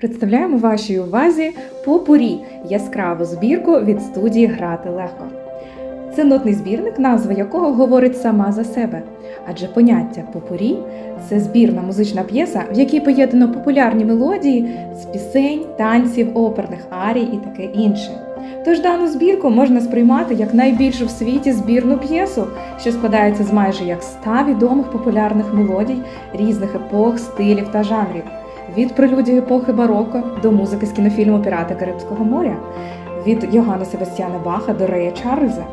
Представляємо вашій увазі попурі яскраву збірку від студії Грати легко. Це нотний збірник, назва якого говорить сама за себе. Адже поняття попурі це збірна музична п'єса, в якій поєднано популярні мелодії з пісень, танців, оперних арій і таке інше. Тож дану збірку можна сприймати як найбільшу в світі збірну п'єсу, що складається з майже як ста відомих популярних мелодій різних епох, стилів та жанрів від прелюдії епохи бароко до музики з кінофільму Пірати Карибського моря, від Йоганна Себастьяна Баха до Рея Чарльза.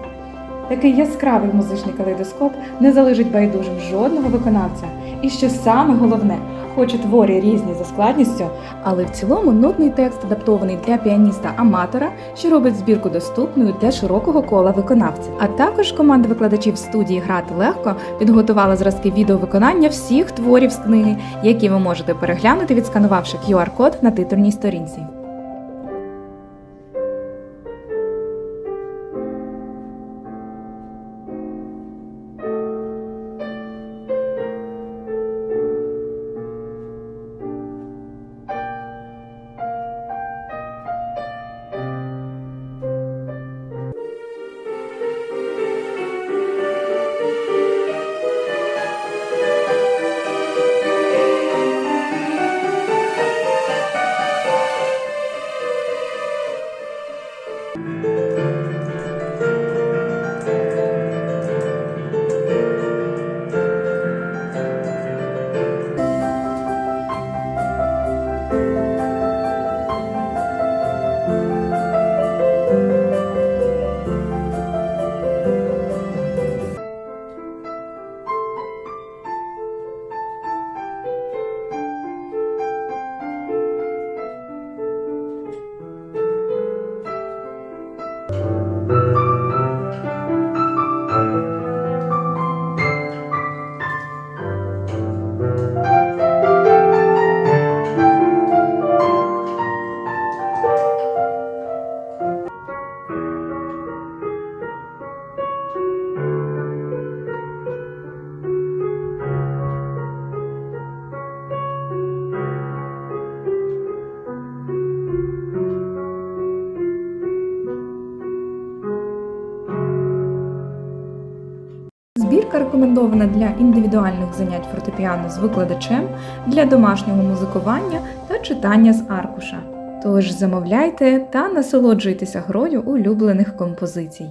Такий яскравий музичний калейдоскоп не залежить байдужим жодного виконавця. І що саме головне, хоч і творі різні за складністю, але в цілому нотний текст адаптований для піаніста-аматора, що робить збірку доступною для широкого кола виконавців. А також команда викладачів студії Грати легко підготувала зразки відеовиконання всіх творів з книги, які ви можете переглянути, відсканувавши QR-код на титульній сторінці. Збірка рекомендована для індивідуальних занять фортепіано з викладачем, для домашнього музикування та читання з аркуша. Тож замовляйте та насолоджуйтеся грою улюблених композицій.